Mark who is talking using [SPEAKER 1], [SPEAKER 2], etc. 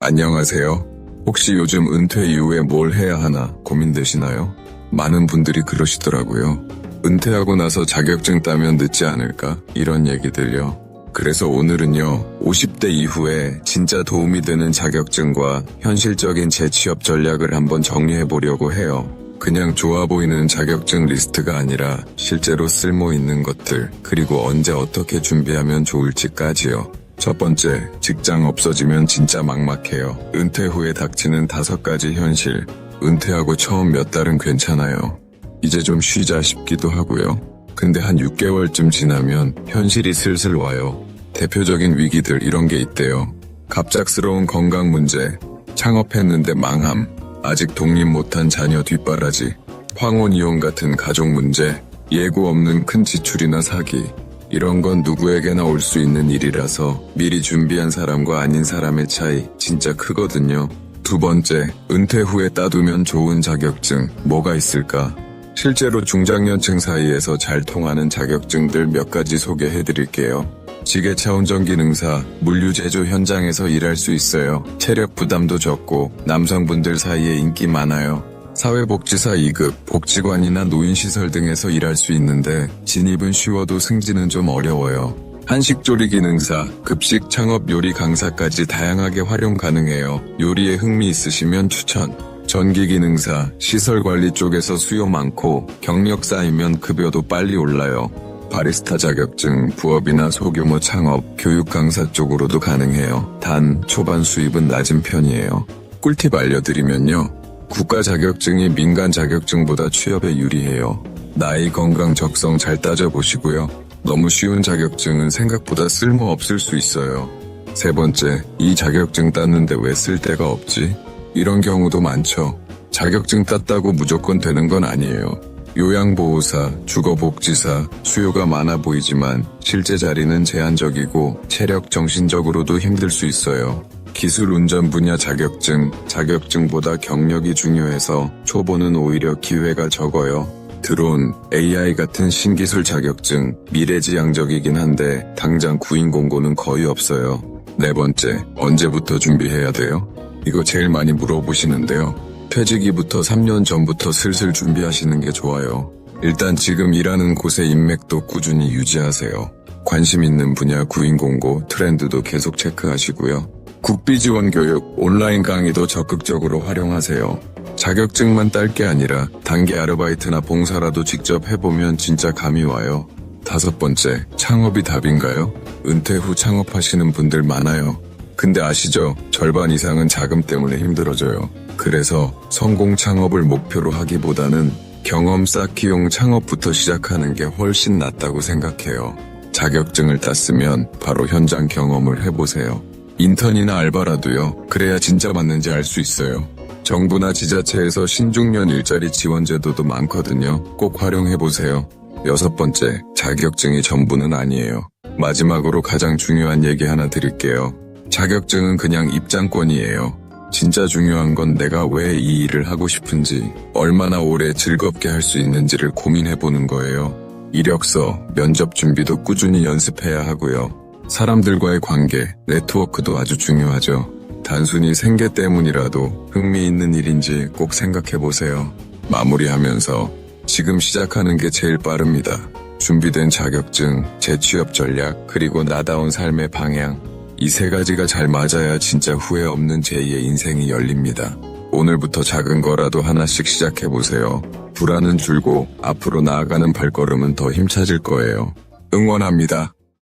[SPEAKER 1] 안녕하세요. 혹시 요즘 은퇴 이후에 뭘 해야 하나 고민되시나요? 많은 분들이 그러시더라고요. 은퇴하고 나서 자격증 따면 늦지 않을까? 이런 얘기들요. 그래서 오늘은요, 50대 이후에 진짜 도움이 되는 자격증과 현실적인 재취업 전략을 한번 정리해 보려고 해요. 그냥 좋아 보이는 자격증 리스트가 아니라 실제로 쓸모 있는 것들, 그리고 언제 어떻게 준비하면 좋을지까지요. 첫 번째, 직장 없어지면 진짜 막막해요. 은퇴 후에 닥치는 다섯 가지 현실. 은퇴하고 처음 몇 달은 괜찮아요. 이제 좀 쉬자 싶기도 하고요. 근데 한 6개월쯤 지나면 현실이 슬슬 와요. 대표적인 위기들 이런 게 있대요. 갑작스러운 건강 문제, 창업했는데 망함, 아직 독립 못한 자녀 뒷바라지, 황혼 이혼 같은 가족 문제, 예고 없는 큰 지출이나 사기, 이런 건 누구에게나 올 수 있는 일이라서 미리 준비한 사람과 아닌 사람의 차이 진짜 크거든요. 두 번째, 은퇴 후에 따두면 좋은 자격증 뭐가 있을까? 실제로 중장년층 사이에서 잘 통하는 자격증들 몇 가지 소개해 드릴게요. 지게차 운전기능사, 물류 제조 현장에서 일할 수 있어요. 체력 부담도 적고 남성분들 사이에 인기 많아요. 사회복지사 2급, 복지관이나 노인시설 등에서 일할 수 있는데 진입은 쉬워도 승진은 좀 어려워요. 한식조리 기능사, 급식 창업 요리 강사까지 다양하게 활용 가능해요. 요리에 흥미 있으시면 추천. 전기 기능사, 시설 관리 쪽에서 수요 많고 경력 쌓이면 급여도 빨리 올라요. 바리스타 자격증, 부업이나 소규모 창업, 교육 강사 쪽으로도 가능해요. 단 초반 수입은 낮은 편이에요. 꿀팁 알려드리면요. 국가 자격증이 민간 자격증보다 취업에 유리해요. 나이, 건강, 적성 잘 따져보시고요. 너무 쉬운 자격증은 생각보다 쓸모 없을 수 있어요. 세 번째, 이 자격증 땄는데 왜 쓸 데가 없지? 이런 경우도 많죠. 자격증 땄다고 무조건 되는 건 아니에요. 요양보호사, 주거복지사, 수요가 많아 보이지만 실제 자리는 제한적이고 체력 정신적으로도 힘들 수 있어요. 기술 운전 분야 자격증, 자격증보다 경력이 중요해서 초보는 오히려 기회가 적어요. 드론, AI 같은 신기술 자격증, 미래지향적이긴 한데 당장 구인 공고는 거의 없어요. 네 번째, 언제부터 준비해야 돼요? 이거 제일 많이 물어보시는데요. 퇴직이부터 3년 전부터 슬슬 준비하시는 게 좋아요. 일단 지금 일하는 곳의 인맥도 꾸준히 유지하세요. 관심 있는 분야 구인 공고, 트렌드도 계속 체크하시고요. 국비 지원 교육, 온라인 강의도 적극적으로 활용하세요. 자격증만 딸 게 아니라 단기 아르바이트나 봉사라도 직접 해보면 진짜 감이 와요. 다섯 번째, 창업이 답인가요? 은퇴 후 창업하시는 분들 많아요. 근데 아시죠? 절반 이상은 자금 때문에 힘들어져요. 그래서 성공 창업을 목표로 하기보다는 경험 쌓기용 창업부터 시작하는 게 훨씬 낫다고 생각해요. 자격증을 땄으면 바로 현장 경험을 해보세요. 인턴이나 알바라도요. 그래야 진짜 맞는지 알 수 있어요. 정부나 지자체에서 신중년 일자리 지원 제도도 많거든요. 꼭 활용해보세요. 여섯 번째, 자격증이 전부는 아니에요. 마지막으로 가장 중요한 얘기 하나 드릴게요. 자격증은 그냥 입장권이에요. 진짜 중요한 건 내가 왜 이 일을 하고 싶은지, 얼마나 오래 즐겁게 할 수 있는지를 고민해보는 거예요. 이력서, 면접 준비도 꾸준히 연습해야 하고요. 사람들과의 관계, 네트워크도 아주 중요하죠. 단순히 생계 때문이라도 흥미있는 일인지 꼭 생각해보세요. 마무리하면서 지금 시작하는 게 제일 빠릅니다. 준비된 자격증, 재취업 전략, 그리고 나다운 삶의 방향. 이 세 가지가 잘 맞아야 진짜 후회 없는 제2의 인생이 열립니다. 오늘부터 작은 거라도 하나씩 시작해보세요. 불안은 줄고 앞으로 나아가는 발걸음은 더 힘차질 거예요. 응원합니다.